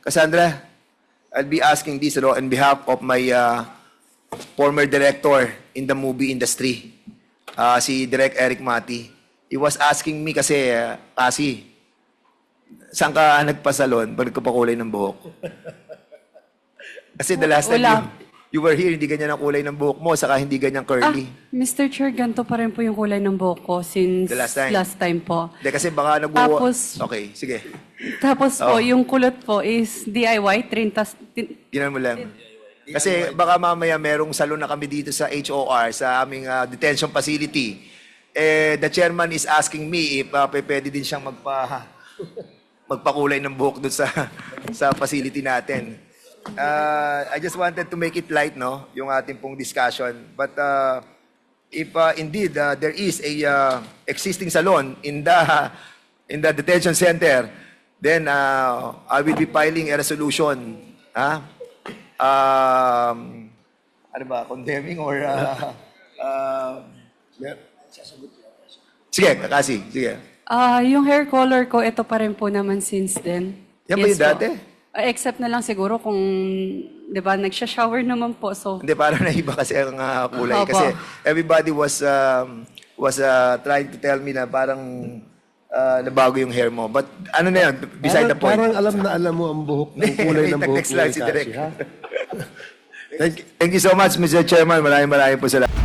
Cassandra, I'll be asking this on behalf of my uh, former director in the movie industry, uh, si Direk Eric Mati. He was asking me kasi, uh, kasi, saan ka nagpasalon? Ba't ka pa kulay ng buhok? Kasi the last time Wala. You, were here, hindi ganyan ang kulay ng buhok mo, saka hindi ganyan Ah, curly. Mr. Chair, ganito pa rin po yung kulay ng buhok ko since The last time? time po. Hindi, kasi baka nag Tapos- Okay, sige. Tapos po, Oh. yung kulot po is DIY, trintas, tin- Ginan mo lang. Kasi baka mamaya merong salon na kami dito sa HOR, sa aming ah, detention facility. Eh, the chairman is asking me if uh, pwede din siyang magpa magpakulay ng buhok doon sa sa facility natin. Uh, I just wanted to make it light, no, yung ating pong discussion. But uh, if uh, indeed uh, there is a uh, existing salon in the in the detention center, then uh, I will be filing a resolution. Ha? Um, ano ba, condemning or uh, uh, Sige, kasi, sige. Ah, yung hair color ko, ito pa rin po naman since then. Yan ba yung po. dati? Ah, except na lang siguro kung, di ba, nagsha-shower naman po. So, Hindi, parang naiba kasi ang uh, kulay. Opo. Kasi everybody was um, was uh, trying to tell me na parang uh, nabago yung hair mo. But ano na yun, beside the parang, point. Parang alam na alam mo ang buhok, ang kulay ng buhok Nag-text lang ni si Cassie, Direk. ha? Thank, thank you so much, Mr. Chairman. Maraming maraming po salamat.